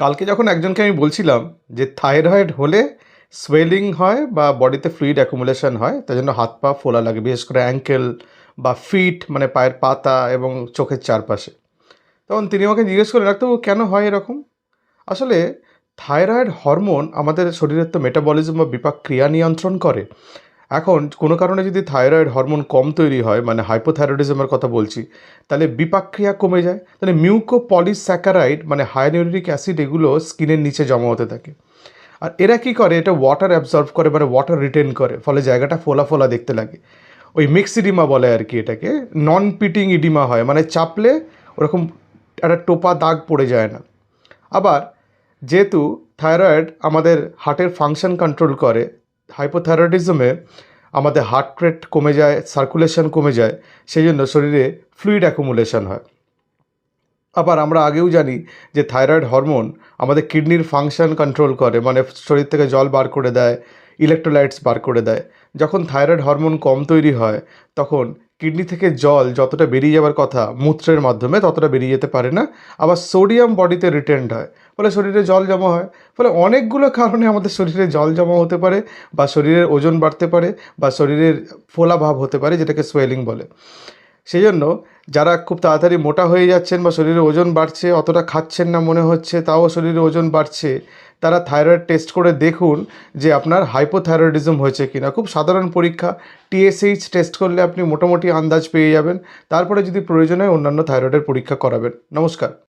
কালকে যখন একজনকে আমি বলছিলাম যে থাইরয়েড হলে সোয়েলিং হয় বা বডিতে ফ্লুইড অ্যাকুমুলেশন হয় তাই জন্য হাত পা ফোলা লাগে, বিশেষ করে অ্যাঙ্কেল বা ফিট মানে পায়ের পাতা এবং চোখের চারপাশে। তখন তিনি আমাকে জিজ্ঞেস করলেন, ডাক্তারবাবু, কেন হয় এরকম? আসলে থাইরয়েড হরমোন আমাদের শরীরের তো মেটাবলিজম বা বিপাক ক্রিয়া নিয়ন্ত্রণ করে। এখন কোনো কারণে যদি থাইরয়েড হরমোন কম তৈরি হয় মানে হাইপোথাইরয়েডিজমের কথা বলছি, তাহলে বিপাক্রিয়া কমে যায়, তাহলে মিউকো পলিস্যাকারাইড মানে হাইনিউরিক অ্যাসিড এগুলো স্কিনের নিচে জমা হতে থাকে। আর এরা কি করে? এটা ওয়াটার অ্যাবজর্ভ করে মানে ওয়াটার রিটেন করে, ফলে জায়গাটা ফোলা ফোলা দেখতে লাগে। ওই মিক্স ইডিমা বলে আর কি এটাকে নন পিটিং ইডিমা হয় মানে চাপলে ওরকম একটা টোপা দাগ পড়ে যায় না। আবার যেহেতু থাইরয়েড আমাদের হার্টের ফাংশন কন্ট্রোল করে হাইপোথাইরয়েডিজমে আমাদের হার্ট রেট কমে যায় সার্কুলেশন কমে যায়, সেই জন্য শরীরে ফ্লুইড অ্যাকুমুলেশন হয়। আবার আমরা আগেও জানি যে থাইরয়েড হরমোন আমাদের কিডনির ফাংশন কন্ট্রোল করে মানে শরীর থেকে জল বার করে দেয় ইলেকট্রোলাইটস বার করে দেয়। যখন থাইরয়েড হরমোন কম তৈরি হয়, তখন কিডনি থেকে জল যতটা বেরিয়ে যাওয়ার কথা মূত্রের মাধ্যমে ততটা বেরিয়ে যেতে পারে না। আবার সোডিয়াম বডিতে রিটেন্ড হয়। ফলে শরীরে জল জমা হয়। ফলে অনেকগুলো কারণে আমাদের শরীরে জল জমা হতে পারে বা শরীরের ওজন বাড়তে পারে বা শরীরের ফোলা ভাব হতে পারে, যেটাকে সোয়েলিং বলে। সেই জন্য যারা খুব তাড়াতাড়ি মোটা হয়ে যাচ্ছেন বা শরীরে ওজন বাড়ছে, অতটা খাচ্ছেন না মনে হচ্ছে, তাও শরীরে ওজন বাড়ছে তারা থাইরয়েড টেস্ট করে দেখুন যে আপনার হাইপোথাইরয়েডিজম হয়েছে কিনা। খুব সাধারণ পরীক্ষা। টিএসএইচ টেস্ট করলে আপনি মোটামুটি আন্দাজ পেয়ে যাবেন। তারপরে যদি প্রয়োজন হয় অন্যান্য থাইরয়েডের পরীক্ষা করাবেন। নমস্কার।